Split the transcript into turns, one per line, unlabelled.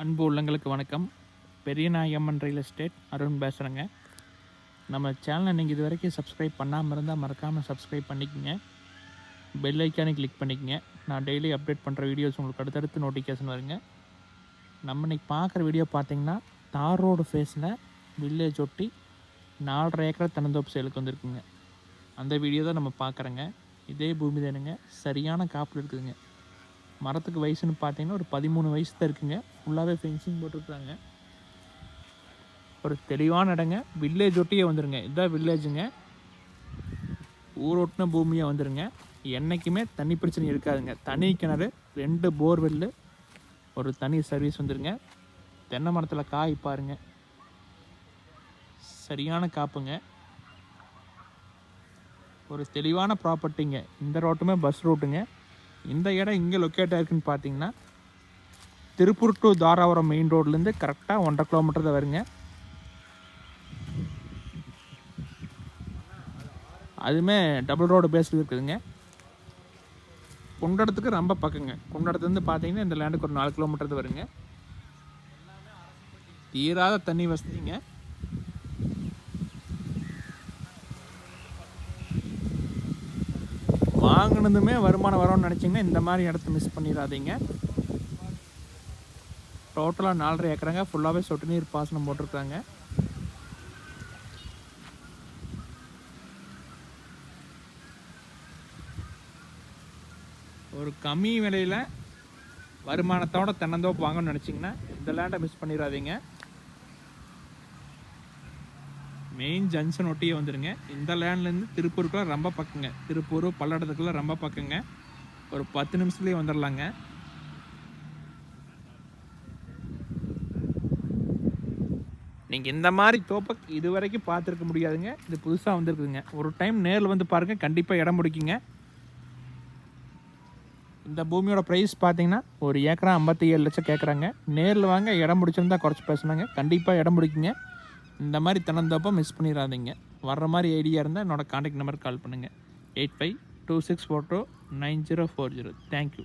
அன்பு உள்ளங்களுக்கு வணக்கம். பெரிய நாயம்மன் ரியல் எஸ்டேட் அருண் பேசுகிறேங்க நம்ம சேனலை நீங்கள் இது வரைக்கும் சப்ஸ்கிரைப் பண்ணாமல் இருந்தால் மறக்காமல் சப்ஸ்கிரைப் பண்ணிக்கோங்க. பெல் ஐக்கானே கிளிக் பண்ணிக்கோங்க. நான் டெய்லி அப்டேட் பண்ணுற வீடியோஸ் உங்களுக்கு அடுத்தடுத்து நோட்டிஃபிகேஷன் வருங்க. நம்ம இன்னைக்கு பார்க்குற வீடியோ பார்த்தீங்கன்னா தார் ரோடு ஃபேஸில் வில்லேஜ் ஒட்டி நாலரை ஏக்கர் தனந்தோப்பு சேலுக்கு வந்திருக்குங்க. அந்த வீடியோ தான் நம்ம பார்க்குறேங்க. இதே பூமி தானுங்க. சரியான காப்பில் இருக்குதுங்க. மரத்துக்கு வயசுன்னு பார்த்தீங்கன்னா ஒரு பதிமூணு வயசு தான் இருக்குங்க. ஃபுல்லாகவே ஃபென்சிங் போட்டிருக்காங்க ஒரு தெளிவான இடங்க. வில்லேஜ் ஒட்டியே வந்துடுங்க இதுதான் வில்லேஜுங்க ஊரோட்டின பூமியாக வந்துடுங்க என்றைக்குமே தண்ணி பிரச்சனை இருக்காதுங்க. தனி கிணறு ரெண்டு போர்வெல்லு ஒரு தனி சர்வீஸ் வந்துடுங்க தென்னை மரத்தில் காய் பாருங்க. சரியான காப்புங்க. ஒரு தெளிவான ப்ராப்பர்ட்டிங்க இந்த ரோட்டுமே பஸ் ரூட்டுங்க இந்த இடம் இங்கே லொக்கேட் ஆயிருக்குன்னு பார்த்தீங்கன்னா திருப்பூர் டு தாராபுரம் மெயின் ரோட்லேருந்து கரெக்டாக ஒன்றரை கிலோமீட்டர் தான் வருங்க. அதுவுமே டபுள் ரோடு பேஸில் இருக்குதுங்க. குண்டடத்துக்கு ரொம்ப பக்கங்க. குண்டடத்துலேருந்து பார்த்தீங்கன்னா இந்த லேண்டுக்கு ஒரு நாலு கிலோமீட்டர் தான் வருங்க. தீராத தண்ணி வசதிங்க. வாங்கினதுமே வருமானம் வரும்னு நினச்சிங்கன்னா இந்த மாதிரி இடத்த மிஸ் பண்ணிடாதீங்க. டோட்டலாக நாலரை ஏக்கராங்க. ஃபுல்லாகவே சொட்டு நீர் பாசனம் போட்டிருக்காங்க. ஒரு கம்மி விலையில் வருமானத்தோட தென்னந்தோப்பு வாங்கணும்னு நினச்சிங்கன்னா இந்த லேண்டை மிஸ் பண்ணிடாதீங்க. மெயின் ஜங்ஷன் ஒட்டியே வந்துடுங்க இந்த லேண்ட்லேருந்து திருப்பூருக்குலாம் ரொம்ப பக்கங்க. திருப்பூர் பல்லடத்துக்குலாம் ரொம்ப பக்கங்க. ஒரு பத்து நிமிஷத்துலேயே வந்துடலாங்க நீங்கள் இந்த மாதிரி தோப்பை இது வரைக்கும் பார்த்துருக்க முடியாதுங்க. இது புதுசாக வந்திருக்குதுங்க. ஒரு டைம் நேரில் வந்து பாருங்கள் கண்டிப்பாக இடம் பிடிக்குங்க. இந்த பூமியோட ப்ரைஸ் பார்த்தீங்கன்னா ஒரு ஏக்கரா ஐம்பத்தி ஏழு லட்சம் கேட்குறாங்க நேரில் வாங்க இடம் பிடிச்சிருந்தா குறைச்சி பேசுனாங்க கண்டிப்பாக இடம் பிடிக்குங்க. இந்த மாதிரி தினந்தப்போ மிஸ் பண்ணிடாதீங்க வர்ற மாதிரி ஐடியா இருந்தால் என்னோடய காண்டாக்ட் நம்பருக்கு கால் பண்ணுங்கள் eight five two six four two nine zero four zero. Thank you